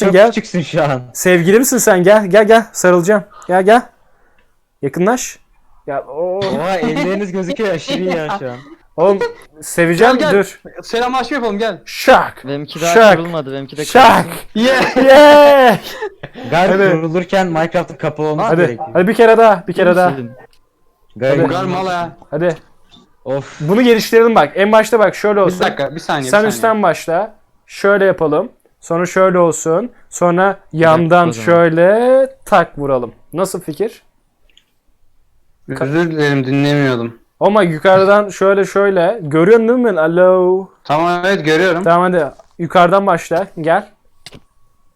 Çok gel. küçüksün şu an. Sevgilimsin sen gel gel gel sarılacağım. Gel gel. Yakınlaş. Ya o Oha elleriniz gözüküyor aşırı iyi ya şu an. oğlum seveceğim Gel, gel. dur. Selamlaşma yapalım gel. Şak. Benimki daha Şak. kırılmadı. Benimki de Şak. Yeah. Yeah. Gar Hadi. kurulurken Minecraft'ın kapalı olması Hadi. gerekiyor. Hadi bir kere daha, bir kere daha. Gar, Hadi. Gar mal ya. Hadi. Of. Bunu geliştirelim bak. En başta bak şöyle Bir olsun. dakika bir saniye. Sen bir üstten başla. Şöyle yapalım. Sonra şöyle olsun. Sonra yandan zaman. şöyle tak vuralım. Nasıl fikir? Özür dilerim dinlemiyordum. Ama yukarıdan şöyle şöyle. Görüyorsun değil mi? Alo. Tamam evet görüyorum. Tamam hadi. Yukarıdan başla. Gel.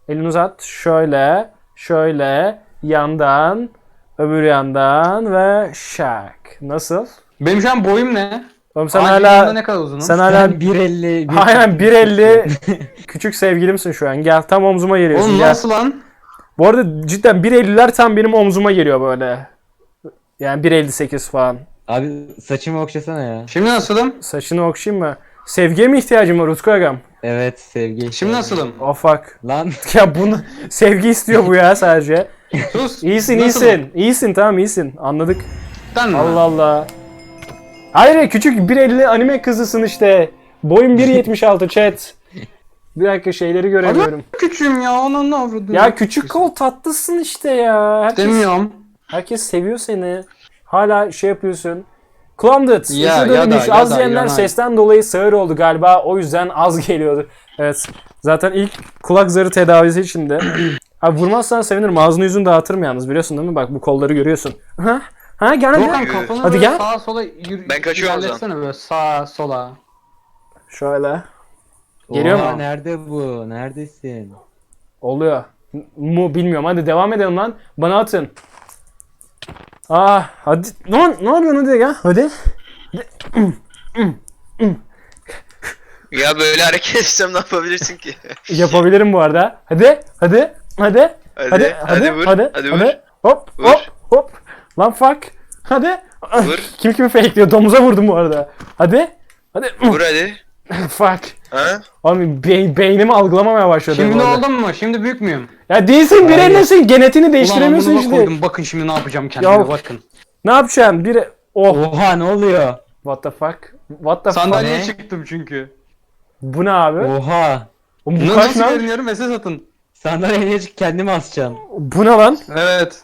Elini uzat. Şöyle. Şöyle. Yandan. Öbür yandan ve şak. Nasıl? Benim şu an boyum ne? Oğlum sen Ağacın hala ne kadar uzunum? sen hala Sen 1.50 bir- aynen 1.50 küçük sevgilimsin şu an. Gel tam omzuma geliyorsun. Oğlum Gel. nasıl lan? Bu arada cidden 1.50'ler tam benim omzuma geliyor böyle. Yani 1.58 falan. Abi saçımı okşasana ya. Şimdi nasılım? Saçını okşayayım mı? Sevgiye mi ihtiyacım var Utku Agam? Evet sevgi. Şimdi nasılım? Oh fuck. Lan Ya bunu sevgi istiyor bu ya sadece. Sus. İyisin Nasılım? iyisin. İyisin tamam iyisin. Anladık. Cidden mi? Allah Allah. Hayır küçük 1.50 anime kızısın işte. Boyum 1.76 chat. Bir dakika şeyleri göremiyorum. Küçüğüm ya onun ne avradım. Ya küçük kol tatlısın işte ya. Herkes, Demiyorum. herkes seviyor seni. Hala şey yapıyorsun. Clomdet. Ya, Ya, ya da- az ya da yanay. sesten dolayı sağır oldu galiba. O yüzden az geliyordu. Evet. Zaten ilk kulak zarı tedavisi içinde. Abi vurmazsan sevinirim. Ağzını yüzünü dağıtırım yalnız. Biliyorsun değil mi? Bak bu kolları görüyorsun. Ha? Gel hadi. Volkan kafanı Hadi böyle gel. sağa sola yürü. Ben kaçıyorum o zaman. ilerletsene böyle sağa sola. Şöyle. Geliyor Oha, mu? Nerede bu? Neredesin? Oluyor. M- Mu bilmiyorum. Hadi devam edelim lan. Bana atın. Ah hadi. Ne, ne yapıyorsun hadi ya? Hadi. Ya böyle hareket etsem ne yapabilirsin ki? Yapabilirim bu arada. Hadi. Hadi. Hadi. Hadi, Hadi. hadi, vur. Hadi. Hadi, hadi. vur. Hop. Vur. Hop. Hop. Lan fuck. Hadi. Vur. Kim kimi fakeliyor? Domuza vurdum bu arada. Hadi. Hadi. Vur hadi. fuck. Ha? Abi be- beynimi algılamamaya başladı. Şimdi oldum mu? Şimdi büyük müyüm? Ya değilsin bir ellesin. Genetini Ulan değiştiremiyorsun amına işte. koydum. Bakın şimdi ne yapacağım kendime Ya- bakın. Ne yapacaksın? Bir Oh. Oha ne oluyor? What the fuck? What the fuck? Sandalyeye Ne? çıktım çünkü. Bu ne abi? Oha. Oğlum bu Ne kaç nasıl lan? görünüyorum SS atın. Sandalyeye çık kendimi asacağım. Bu ne lan? Evet.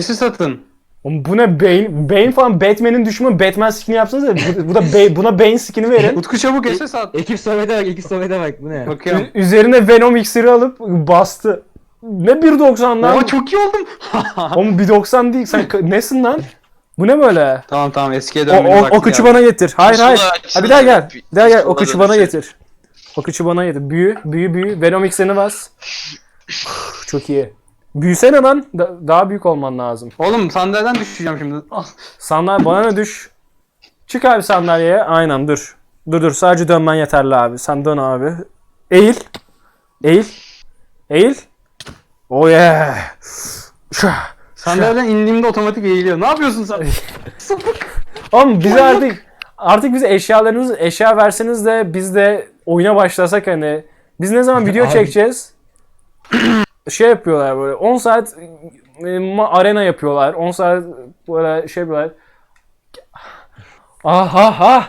SS atın. Oğlum bu ne Bane? Bane falan Batman'in düşmanı Batman skin'i yapsanıza. Bu, bu da Bane, buna Bane skin'i verin. Utku çabuk SS at. Ekip sohbete bak, ekip sohbete bak bu ne? Bakıyorum. Ü- üzerine Venom iksiri alıp bastı. Ne 1.90 lan? Ama çok iyi oldum. Oğlum 1.90 değil. Sen nesin lan? Bu ne böyle? tamam tamam eskiye O, dönmenin o, vakti o bana getir. Hayır hayır. Ha, bir daha gel. bir- daha gel. O sola kıçı bana getir. O kıçı bana getir. Büyü, büyü, büyü. Venom iksirini bas. Çok iyi. Büyüsene lan. Da- daha büyük olman lazım. Oğlum sandalyeden düşeceğim şimdi. Ah. Sandalye bana ne düş. Çık abi sandalyeye. Aynen dur. Dur dur sadece dönmen yeterli abi. Sen dön abi. Eğil. Eğil. Eğil. Oh yeah. Şah. Sandalyeden indiğimde otomatik eğiliyor. Ne yapıyorsun sen? Oğlum bize artık artık bize eşyalarınızı eşya verseniz de biz de oyuna başlasak hani. Biz ne zaman video Abi. çekeceğiz? şey yapıyorlar böyle 10 saat e, arena yapıyorlar. 10 saat böyle şey yapıyorlar. Aha ha.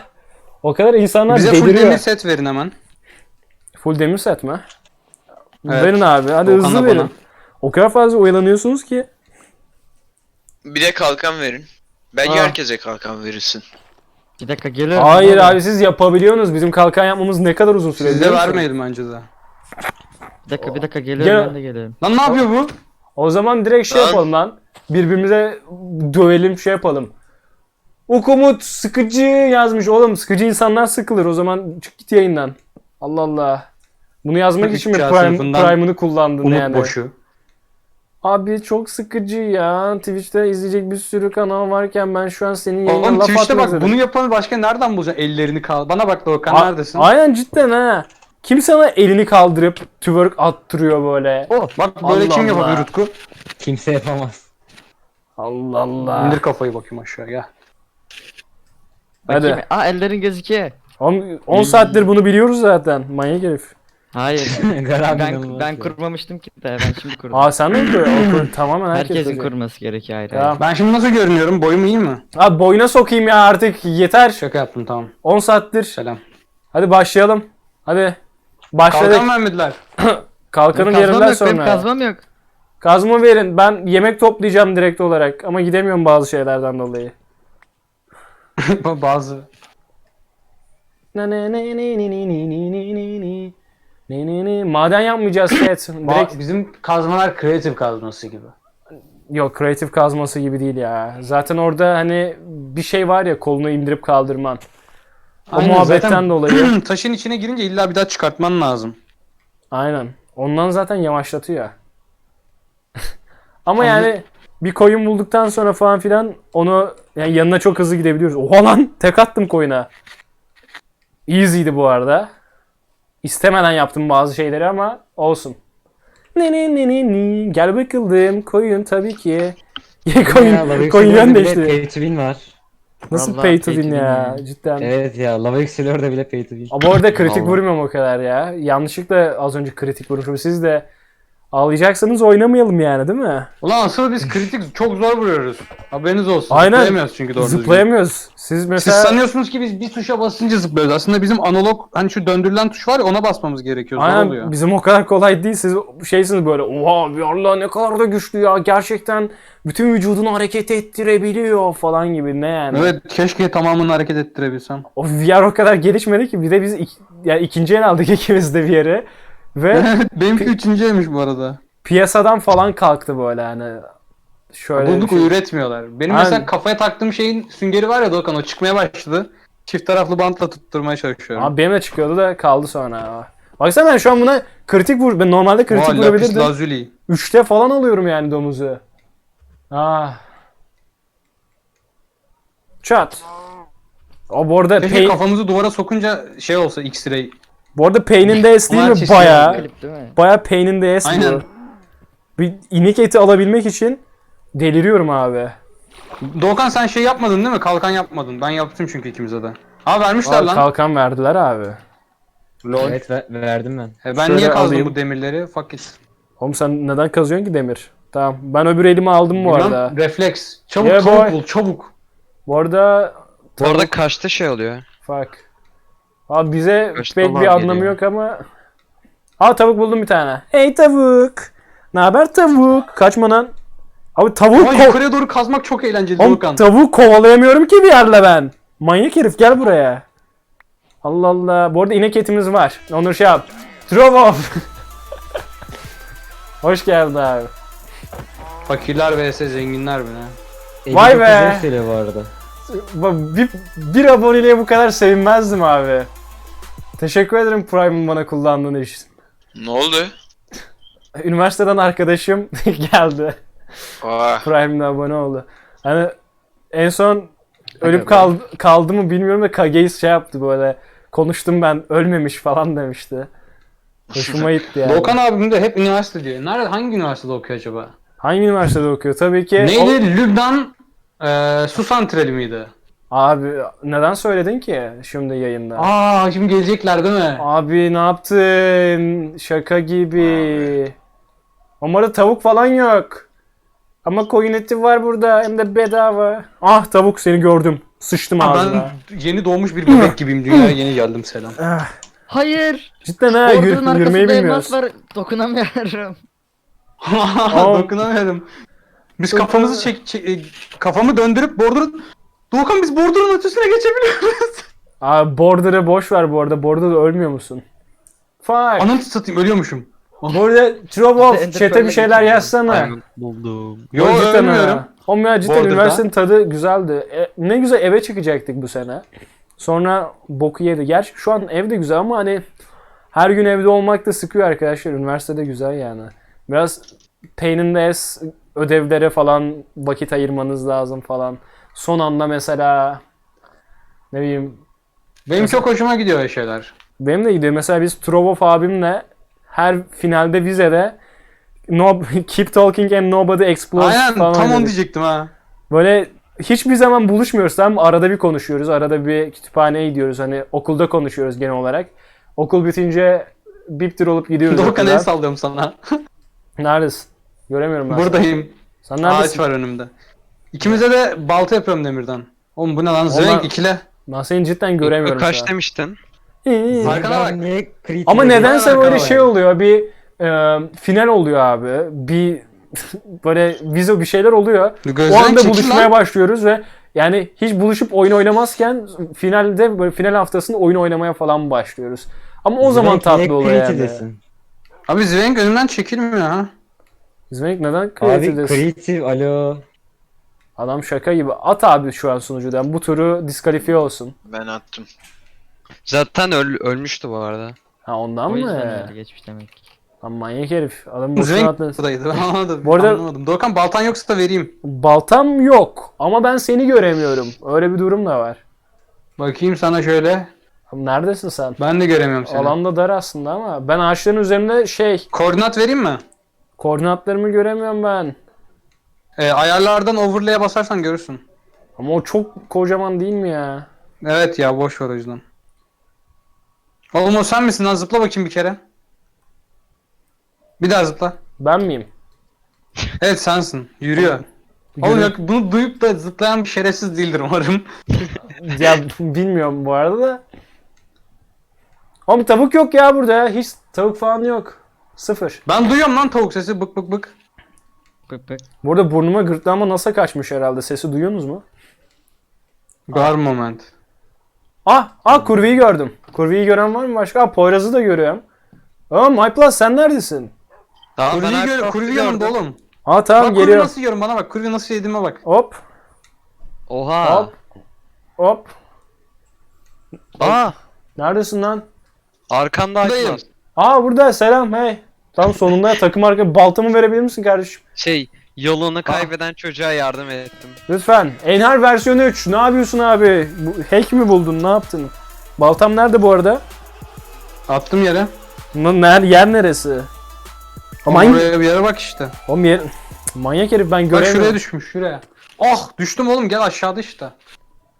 O kadar insanlar Bize full deliriyor. demir set verin hemen. Full demir set mi? Evet. Verin abi. Hadi Volkan'la hızlı bana. verin. O kadar fazla oyalanıyorsunuz ki. Bir de kalkan verin. Bence Ha. herkese kalkan verirsin. Bir dakika geliyorum. Hayır oldu? abi siz yapabiliyorsunuz. Bizim kalkan yapmamız ne kadar uzun süre Size vermeyelim önce de. Bir dakika bir dakika geliyorum Gel- ben de geliyorum. Lan ne yapıyor bu? O zaman direkt şey Lan. yapalım lan. Birbirimize dövelim şey yapalım. Ukumut sıkıcı yazmış oğlum. Sıkıcı insanlar sıkılır. O zaman çık git yayından. Allah Allah. Bunu yazmak Türk için mi üçkağıt Prime, sınıfından Prime'ını kullandın Umut yani? boşu. Abi çok sıkıcı ya. Twitch'te izleyecek bir sürü kanal varken ben şu an senin yayına Oğlum laf Twitch'te atmak bak istedim. bunu yapanı başka nereden bulacaksın? Ellerini kal. Bana bak Doğukan A- neredesin? Aynen cidden ha. Kim sana elini kaldırıp twerk attırıyor böyle? Oh, bak böyle Allah kim yapabilir Allah. Utku? Kimse yapamaz. Allah Allah. İndir kafayı bakayım aşağıya. Hadi. Bakayım. Aa ellerin gözüküyor. 10 saattir bunu biliyoruz zaten. Manyak herif. Hayır. Ben ben ya. kurmamıştım ki de ben şimdi kurdum. Aa sen de mi kuruyorsun? O kur- Tamamen herkes Herkesin kuruyor. kurması gerekiyor ayrı Tamam. ayrı. Ben şimdi nasıl görünüyorum? Boyum iyi mi? Abi boyuna sokayım ya artık yeter. Şaka yaptım tamam. 10 saattir. Selam. Hadi başlayalım. Hadi. Başladık. Kalkan vermediler. Kalkanın Benim yerinden kazmam yok, sonra. Benim kazmam yok. Kazma verin. Ben yemek toplayacağım direkt olarak. Ama gidemiyorum bazı şeylerden dolayı. Bazı. Ne ne ne ne ne ne ne ne ne ne ne. Ne ne ne. Maden yapmayacağız chat. Ba- Direkt bizim kazmalar kreatif kazması gibi. yok kreatif kazması gibi değil ya. Zaten orada hani bir şey var ya kolunu indirip kaldırman. O Aynen, muhabbetten zaten dolayı. Taşın içine girince illa bir daha çıkartman lazım. Aynen. Ondan zaten yavaşlatıyor. Ama yani bir koyun bulduktan sonra falan filan onu yani yanına çok hızlı gidebiliyoruz. Oha lan tek attım koyuna. Easy'di bu arada. İstemeden yaptım bazı şeyleri ama olsun. Ne ne ne ne ne gel bakalım koyun tabii ki. koyun koyun yön değişti. Win var. Nasıl Vallahi pay to win ya cidden. Evet ya Lava Yüksel'de bile pay to win. Ama orada kritik Vallahi. vurmuyorum o kadar ya. Yanlışlıkla az önce kritik vurmuşum. Siz de ağlayacaksanız oynamayalım yani değil mi? Ulan asıl biz kritik çok zor vuruyoruz. Haberiniz olsun. Aynen. Zıplayamıyoruz çünkü doğru düzgün. Zıplayamıyoruz. Siz Siz mesela sanıyorsunuz ki biz bir tuşa basınca zıplıyoruz. Aslında bizim analog hani şu döndürülen tuş var ya ona basmamız gerekiyor. Zor Aynen oluyor. bizim o kadar kolay değil. Siz şeysiniz böyle oha Allah ne kadar da güçlü ya. Gerçekten bütün vücudunu hareket ettirebiliyor falan gibi ne yani. Evet keşke tamamını hareket ettirebilsem. O VR o kadar gelişmedi ki bir de biz ik- yani ikinci el aldık ikimiz de bir yere. Ve Benimki üçüncüymüş bu arada. piyasadan falan kalktı böyle yani. Şöyle bir Bulduk şey. üretmiyorlar. Benim Aynen. mesela kafaya taktığım şeyin süngeri var ya Doğukan o çıkmaya başladı. Çift taraflı bantla tutturmaya çalışıyorum. Abi benim de çıkıyordu da kaldı sonra. Baksana ben şu an buna kritik vur. Ben normalde kritik lapis vurabilirdim. lazuli. 3'te falan alıyorum yani domuzu. Ah. Çat. O bu arada Keşke pain, kafamızı duvara sokunca şey olsa X-ray. Bu arada pain in the ass değil mi? Baya Klip değil mi? baya pain in the ass bu. Aynen. Bir inek eti alabilmek için deliriyorum abi. Doğukan sen şey yapmadın değil mi? Kalkan yapmadın. Ben yaptım çünkü ikimize de. Aa vermişler Abi, lan. kalkan verdiler abi. Lol. Evet ver- verdim ben. E, ben Şöyle niye kazdım alayım. bu demirleri? Fuck it. Oğlum sen neden kazıyorsun ki demir? Tamam. Ben öbür elimi aldım bu Bilmem, arada. refleks. Çabuk Yeah, boy. bul çabuk. Bu arada Bu arada kaçta şey oluyor? Fuck. Abi bize Kaç pek dolar bir anlamı geliyor? yok ama. Aa tavuk buldum bir tane. Hey tavuk. Ne haber tavuk? Kaçma lan. Abi tavuk Ama ko- yukarıya doğru kazmak çok eğlenceli Oğlum, Doğukan. tavuğu kovalayamıyorum ki bir yerle ben. Manyak herif gel buraya. Allah Allah. Bu arada inek etimiz var. Onur şey yap. Drove off. Hoş geldin abi. Fakirler vs zenginler mi ne? Vay 59 be. geliyor bu arada. Ba- Bir, bir aboneliğe bu kadar sevinmezdim abi. Teşekkür ederim Prime'ın bana kullandığın için. Ne oldu? Üniversiteden arkadaşım geldi. Aa, Prime'de abone oldu. Hani en son ölüp kal kaldı mı bilmiyorum da Kageis şey yaptı böyle. Konuştum ben ölmemiş falan demişti. Hoşuma gitti yani. Doğukan abim de hep üniversite diyor. Nerede hangi üniversitede okuyor acaba? Hangi üniversitede okuyor? Tabii ki. Neydi? Lübnan e, su santrali miydi? Abi neden söyledin ki şimdi yayında? Aa şimdi gelecekler değil mi? Abi ne yaptın? Şaka gibi. Umarım tavuk falan yok. Ama koyun eti var burada hem de bedava. Ah tavuk seni gördüm. Sıçtım ağzına. ben yeni doğmuş bir bebek gibiyim. Dünyaya yeni geldim selam. Ah, Hayır. cidden ha yür- Ordunun yürümeyi arkasında bilmiyoruz. var. Dokunamıyorum. Dokunamıyorum. Biz kafamızı çek, çek- e, kafamı döndürüp bordurun Doğukan biz bordurun ötesine geçebiliyoruz. Abi Border'ı boş ver bu arada. Border'da ölmüyor musun? Fuck. Ananı satayım ölüyormuşum. Bu arada Trobov Ender chat'e bir şeyler yazsana. buldum. Yo Oğlum cidden ölmüyorum. ha. Oğlum ya cidden Border'da. üniversitenin tadı güzeldi. E, ne güzel eve çıkacaktık bu sene. Sonra boku yedi. Gerçi şu an ev de güzel ama hani her gün evde olmak da sıkıyor arkadaşlar. Üniversitede güzel yani. Biraz pain in the ass ödevlere falan vakit ayırmanız lazım falan. Son anda mesela ne bileyim Benim çok hoşuma gidiyor öyle şeyler. benim de gidiyor. Mesela biz Trovov abimle her finalde vizede no, Keep Talking and Nobody Explodes Aynen falan tam onu oynadık. diyecektim ha. Böyle hiçbir zaman buluşmuyoruz tamam mı? Arada bir konuşuyoruz. Arada bir kütüphaneye gidiyoruz. Hani okulda konuşuyoruz genel olarak. Okul bitince biptir olup gidiyoruz. Doğukan el okuldan. sallıyorum sana. Neredesin? Göremiyorum ben. seni. Buradayım. Sen Ağaç neredesin? var önümde. İkimize de balta yapıyorum demirden. Oğlum bu ne lan? Onlar- Zrenk ikile. Ben seni cidden göremiyorum Kaç an. demiştin? İyi. Arkana bak. Niye kritik Ama nedense Arkana böyle bak. şey oluyor. Bir e, final oluyor abi. Bir böyle vize bir şeyler oluyor. Gözlerin o anda buluşmaya lan. başlıyoruz ve yani hiç buluşup oyun oynamazken finalde böyle final haftasında oyun oynamaya falan başlıyoruz. Ama o zaman Zvenk niye tatlı oluyor yani. creative'desin? Abi Zrenk önümden çekilmiyor ha. İzmenik neden Abi kreatifiz? creative alo. Adam şaka gibi. At abi şu an sunucudan. Bu turu diskalifiye olsun. Ben attım. Zaten öl- ölmüştü bu arada. Ha ondan O mı? öyle geçmiş demek ki. Lan manyak herif. Adam boşuna atmasın. buradaydı. Ben anlamadım. Bu arada- Anlamadım. Doğukan baltan yoksa da vereyim. Baltam yok ama ben seni göremiyorum. Öyle bir durum da var. Bakayım sana şöyle. Neredesin sen? Ben de göremiyorum seni. Alanda dar aslında ama ben ağaçların üzerinde şey Koordinat vereyim mi? koordinatlarımı göremiyorum ben. Ee, ayarlardan overlay'e basarsan görürsün. Ama o çok kocaman değil mi ya? Evet ya boş ver o yüzden. Oğlum o sen misin lan? Zıpla bakayım bir kere. Bir daha zıpla. Ben miyim? Evet sensin. Yürüyor. Oğlum Yürü- yok bunu duyup da zıplayan bir şerefsiz değildir umarım. ya bilmiyorum bu arada da. Oğlum tavuk yok ya burada ya. Hiç tavuk falan yok. Sıfır. Ben duyuyorum lan tavuk sesi bık bık bık. Bık bık. Burada burnuma gırtlağıma nasıl kaçmış herhalde. Sesi duyuyorsunuz mu? Gar moment. Ah, ah kurviyi gördüm. Kurviyi gören var mı başka? Ah Poyraz'ı da görüyorum. Aa MyPlus sen neredesin? Tamam Kurvi, ben gör, kurvi gördüm. yanımda oğlum. Aa tamam bak kurvi geliyorum. nasıl yiyorum bana bak. Kurvi nasıl yediğime bak. Hop Oha. hop hop. Aa. Neredesin lan? Arkanda Buradayım. Aa burada selam hey. Tam sonunda takım arka baltamı verebilir misin kardeşim? Şey yolunu kaybeden çocuğa yardım ettim. Lütfen. Enhar versiyon 3. Ne yapıyorsun abi? Bu, hack mi buldun? Ne yaptın? Baltam nerede bu arada? Attım yere. Lan ner, yer neresi? Ama Ama hangi? Oraya bir yere bak işte. Oğlum yer... Manyak herif ben Bak şuraya göremiyorum. düşmüş şuraya. Ah düştüm oğlum gel aşağıda işte.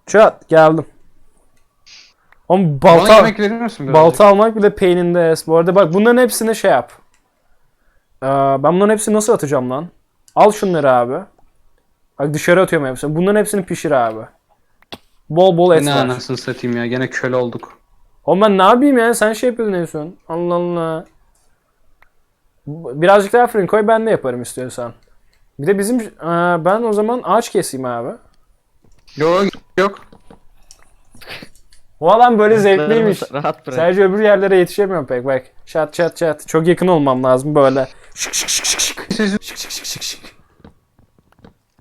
Çat geldim. Oğlum Bana balta... yemek verir misin birazcık? Balta almak bile pain in the ass. Bu arada bak bunların hepsini şey yap. Ee, ben bunların hepsini nasıl atacağım lan? Al şunları abi. Bak dışarı atıyorum hepsini. Bunların hepsini pişir abi. Bol bol et Ne var. anasını satayım ya gene köle olduk. Oğlum ben ne yapayım ya? Sen şey yapıyordun en son. Allah Allah. Birazcık daha fırın koy ben de yaparım istiyorsan. Bir de bizim Aa, ben o zaman ağaç keseyim abi. Yok yok. O alan böyle zevkliymiş. Rahat bırak. Sadece öbür yerlere yetişemiyorum pek bak. Şat şat şat. Çok yakın olmam lazım böyle. Şık şık şık şık şık. Şık şık şık şık şık.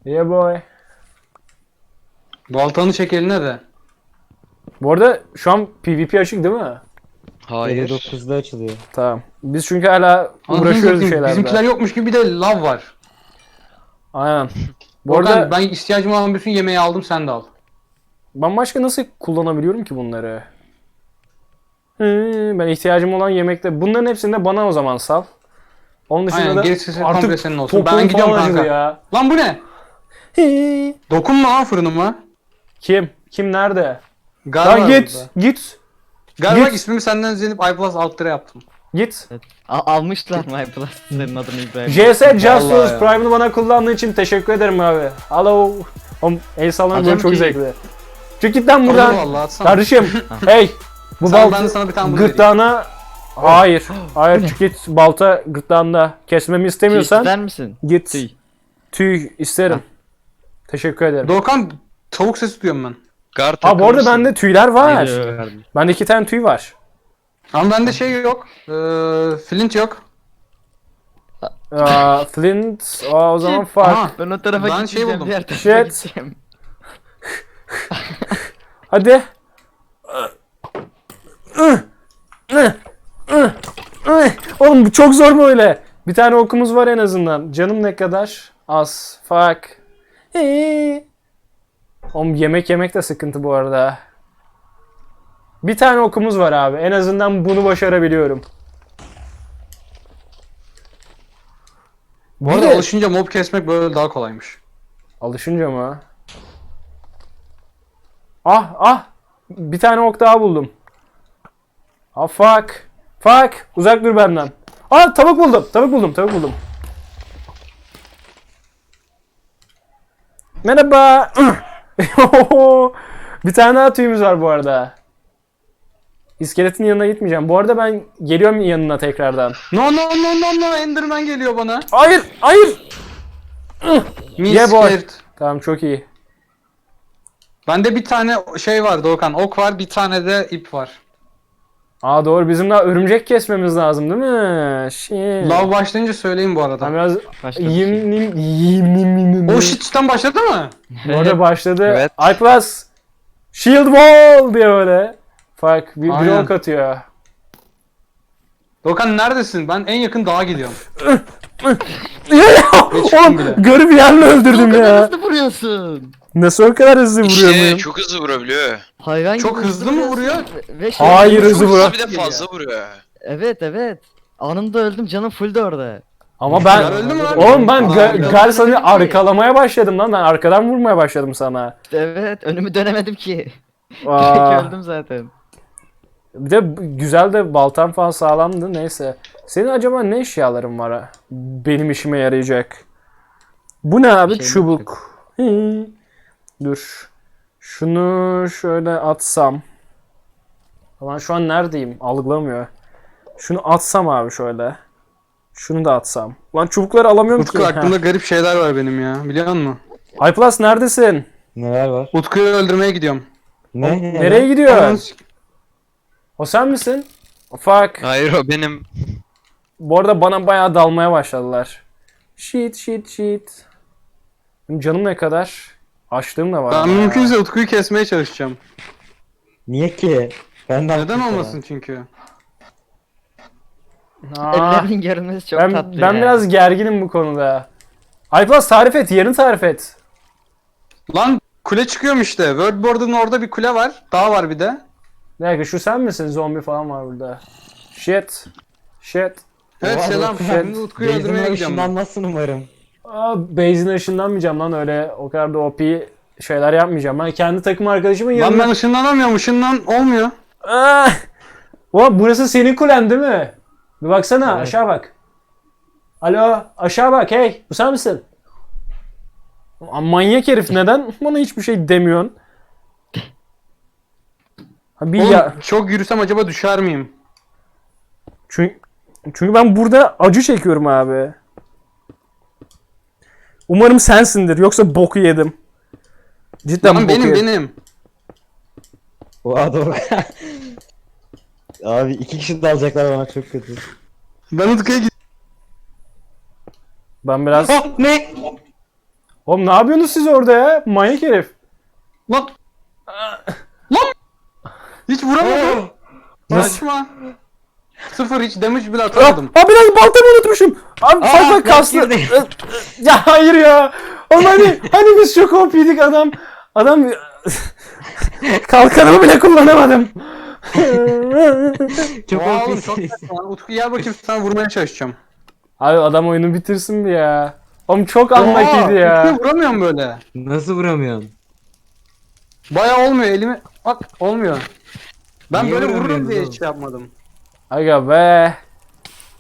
Yeah boy. Baltanı çek eline de. Bu arada şu an PvP açık değil mi? Hayır. 9'da açılıyor. Tamam. Biz çünkü hala Anasını uğraşıyoruz satayım, şeylerle. Bizimkiler yokmuş gibi bir de lav var. Aynen. Bu Bu arada ben ihtiyacım olan bütün yemeği aldım sen de al. Ben başka nasıl kullanabiliyorum ki bunları? Hmm, ben ihtiyacım olan yemekte. Bunların hepsini de bana o zaman sal. Onun dışında Aynen da gerisi komple artık senin olsun. Ben gidiyorum kanka. ya. Lan bu ne? Hii. Dokunma lan fırınıma. Kim? Kim nerede? Gar Lan git. burada. Git. Gar git. ismimi senden izlenip iPlus alt yaptım. Git. A- almışlar My Plus senin adını İbrahim. JS Just Vallahi Force ya. Prime'ını bana kullandığın için teşekkür ederim abi. Hello. Oğlum el Adam çok ki- zevkli. Çık git lan Olur buradan. vallahi atsana. Kardeşim. hey. Bu Sen, ben balta sana bir tane bunu gırtlağına... Hayır. Hayır çık git. Balta gırtlağında kesmemi istemiyorsan İster misin? git. Tüy. Tüy isterim. Teşekkür ederim. Doğukan tavuk sesi duyuyorum ben. Gar Ha bu arada bende tüyler var. Geliyor. Bende iki tane tüy var. Ama bende şey yok. Ee, flint yok. Aa, Flint. Aa, o zaman. Aha. Ben o tarafa Ben şey buldum. Diğer tarafa Shit. gideceğim. Hadi. Oğlum bu çok zor böyle. Bir tane okumuz var en azından. Canım ne kadar? Az. Fuck. Ee. Oğlum yemek yemek de sıkıntı bu arada. Bir tane okumuz var abi. En azından bunu başarabiliyorum. Bu Bir arada de- alışınca mob kesmek böyle daha kolaymış. Alışınca mı? Ah ah. Bir tane ok daha buldum. Ah fuck. Fuck. Uzak dur benden. Aa tavuk buldum. Tavuk buldum. Tavuk buldum. Merhaba. bir tane daha tüyümüz var bu arada. İskeletin yanına gitmeyeceğim. Bu arada ben geliyorum yanına tekrardan. No no no no no Enderman geliyor bana. Hayır, hayır. Yeah, boy. Tamam çok iyi. Bende bir tane şey var Doğukan. Ok var bir tane de ip var. Aa doğru bizim daha örümcek kesmemiz lazım değil mi? Shit. Lav başlayınca söyleyeyim bu Ben arada. biraz Başladı. yimnim yimnim O shit'ten başladı mı? Bu arada başladı. Evet. I plus shield wall diye böyle. Fuck bir Aynen. blok atıyor. Doğukan neredesin? Ben en yakın dağa gidiyorum. Oğlum garip yerle öldürdüm Ne kadar ya. hızlı vuruyorsun. Nasıl o kadar hızlı vuruyor İşte muyum? çok hızlı vurabiliyor. Hayvan Çok gibi hızlı mı vuruyor? ve- Ve şey, Hayır hızlı Çok vuruyor. hızlı bir de fazla vuruyor. Evet evet. Anında öldüm canım full de orada. Ama ben lan. Oğlum ben Aa. Gar seni arkalamaya başladım lan. Ben arkadan vurmaya başladım sana. Evet önümü dönemedim ki. Aa, Direkt öldüm zaten. bir de güzel de baltam falan sağlamdı. Neyse. Senin acaba ne eşyaların var ha? Benim işime yarayacak. Bu ne abi? Şeyim Çubuk. Hı. Dur. Şunu şöyle atsam. Lan şu an neredeyim? Algılamıyor. Şunu atsam abi şöyle. Şunu da atsam. Lan çubukları alamıyorum Utku ki. aklımda garip şeyler var benim ya. Biliyor musun? Heh. iPlus neredesin? Neler var? Utku'yu öldürmeye gidiyorum. Ne? Nereye gidiyor? Ananı s- O sen misin? Fuck. Hayır o benim. Bu arada bana bayağı dalmaya başladılar. Shit shit shit. Benim canım ne kadar? Açlığım da var. Ben mümkünse Utku'yu kesmeye çalışacağım. Niye ki? Ben de Neden olmasın çünkü? Aa, Ellerinin görünmesi çok ben tatlı ben ya. biraz gerginim bu konuda. iPlus tarif et, yerini tarif et. Lan kule çıkıyorum işte. Worldboard'un orada bir kule var. Dağ var bir de. Bir dakika şu sen misin? Zombi falan var burada. Shit. Shit. Evet Oha, selam. Şimdi Utku'yu öldürmeye gidiyorum. ben. ışınlanmazsın umarım. Aa, base'ine ışınlanmayacağım lan öyle o kadar da OP şeyler yapmayacağım. Ben kendi takım arkadaşımın Lan yanına... ben ışınlanamıyorum. Işınlan olmuyor. Aa! Ulan burası senin kulen değil mi? Bir baksana Evet. aşağı bak. Alo aşağı bak hey bu sen misin? Ulan Manyak herif neden bana hiçbir şey demiyorsun? Ha, bir Oğlum ya çok yürüsem acaba düşer miyim? çünkü, çünkü ben burada acı çekiyorum abi. Umarım sensindir yoksa boku yedim. Cidden Lan boku benim yedim. benim. Oha Doğukan. Abi iki kişi dalacaklar bana çok kötü. Ben Utku'ya gidiyorum. Ben biraz... Ah, ne? Oğlum ne yapıyorsunuz siz orada ya? Manyak herif. Lan. Lan. Hiç vuramadım. Nasıl? Saçma. Sıfır hiç damage bile Aa, atamadım. aa biraz baltamı unutmuşum. Abi Aa, kaslı. ya hayır ya. Oğlum hani, hani biz çok OP'ydik adam. Adam kalkanımı bile kullanamadım. Çok Oha oğlum çok saçma. Utku gel bakayım sana vurmaya çalışacağım. Abi adam oyunu bitirsin bir ya. Oğlum çok anlakiydi ya. Utku'yu vuramıyorum böyle. Nasıl vuramıyorsun? Baya olmuyor elimi. Bak olmuyor. Ben Niye böyle vururum diye oğlum? hiç şey yapmadım. Aga be.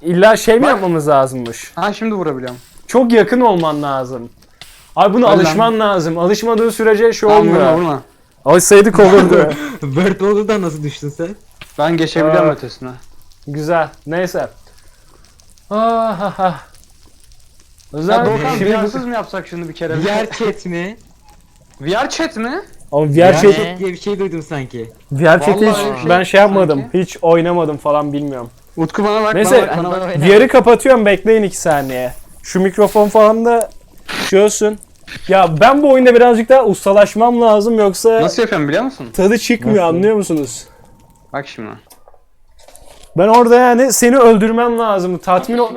İlla şey mi Bak. yapmamız lazımmış? Ha şimdi vurabiliyorum. Çok yakın olman lazım. Abi buna lan. alışman lazım. Alışmadığın sürece şu Tamam vurma olmuyor. vurma. Alışsaydık olurdu. Bird Wall'da nasıl düştün sen? Ben geçebiliyorum Aa. ötesine. Güzel. Neyse. Ah, ah, ah. O Ya Doğukan şimdi VR'sız mı yapsak şunu bir kere? VR chat mi? VR chat mi? Oğlum VR VR chat, diye bir şey duydum sanki. VR chat'i hiç şey ben şey yapmadım. sanki. Hiç oynamadım falan bilmiyorum. Utku bana bak Neyse. VR'ı kapatıyorum bekleyin 2 saniye. Şu mikrofon falan da olsun. Ya ben bu oyunda birazcık daha ustalaşmam lazım yoksa Nasıl yapıyorum biliyor musun? tadı çıkmıyor Nasıl? anlıyor musunuz? Bak şimdi. Ben orada yani seni öldürmem lazım. Tatmin ol-